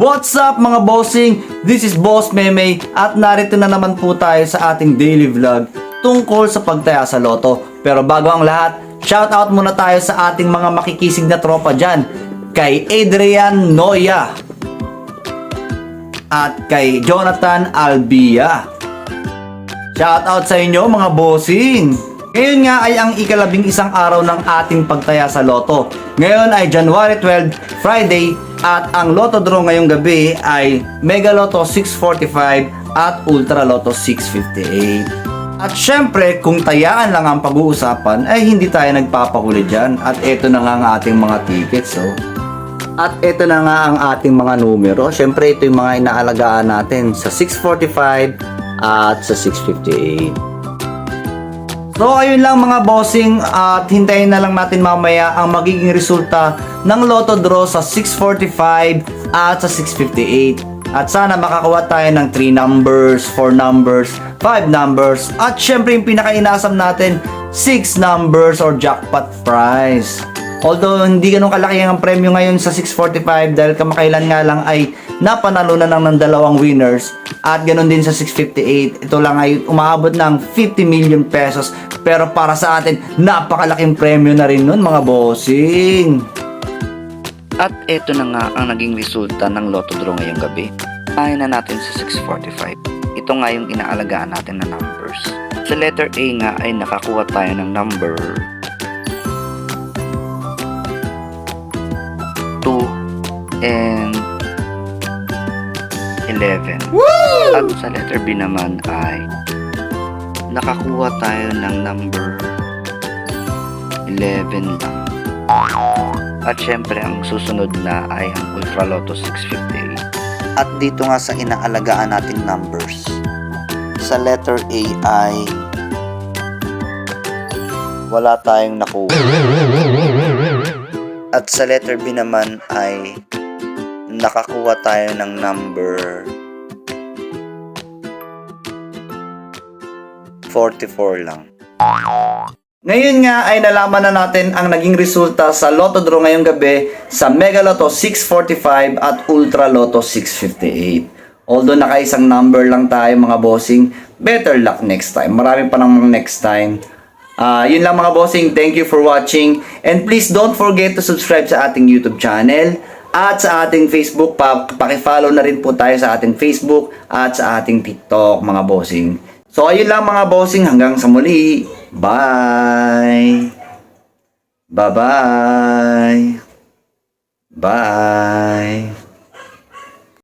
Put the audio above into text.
What's up mga bossing? This is Boss Meme at narito na naman po tayo sa ating daily vlog tungkol sa pagtaya sa loto. Pero bago ang lahat, shoutout muna tayo sa ating mga makikisig na tropa dyan. Kay Adrian Noya at kay Jonathan Albia. Shoutout sa inyo mga bossing! Ngayon nga ay ang ikalabing isang araw ng ating pagtaya sa loto. Ngayon ay January 12, Friday, at ang Lotto Draw ngayong gabi ay Mega Lotto 645 at Ultra Lotto 658. At syempre, kung tayaan lang ang pag-uusapan, ay hindi tayo nagpapahuli dyan. At ito na nga ang ating mga tickets, oh. At ito na nga ang ating mga numero. Syempre, ito yung mga inaalagaan natin sa 645 at sa 658. So ayun lang mga bossing at hintayin na lang natin mamaya ang magiging resulta ng Lotto Draw sa 645 at sa 658. At sana makakuha tayo ng 3 numbers, 4 numbers, 5 numbers at syempre yung pinaka-inasam natin 6 numbers or jackpot prize. Although hindi ganun kalaki ang premyo ngayon sa 645 dahil kamakailan nga lang ay napanalo na lang ng dalawang winners at ganun din sa 658 ito lang ay umaabot ng 50 million pesos pero para sa atin napakalaking premyo na rin nun mga bossing At eto na nga ang naging resulta ng Lotto Draw ngayong gabi. Kaya na natin sa 645. Ito nga yung inaalagaan natin na numbers. Sa letter A nga ay nakakuha tayo ng number and 11. At sa letter B naman ay nakakuha tayo ng number 11 lang. At syempre, ang susunod na ay ang Ultra Lotto 658. At dito nga sa inaalagaan nating numbers. Sa letter A ay wala tayong nakuha. At sa letter B naman ay nakakuha tayo ng number 44 lang. Ngayon nga ay nalaman na natin ang naging resulta sa Lotto Draw ngayong gabi sa Mega Lotto 645 at Ultra Lotto 658. Although nakaisang number lang tayo mga bossing, better luck next time. Marami pa namang next time. Ah, yun lang mga bossing. Thank you for watching. And please don't forget to subscribe sa ating YouTube channel at sa ating Facebook. Pa pakifollow na rin po tayo sa ating Facebook at sa ating TikTok mga bossing. So ayun lang mga bossing hanggang sa muli. Bye. Bye-bye. Bye.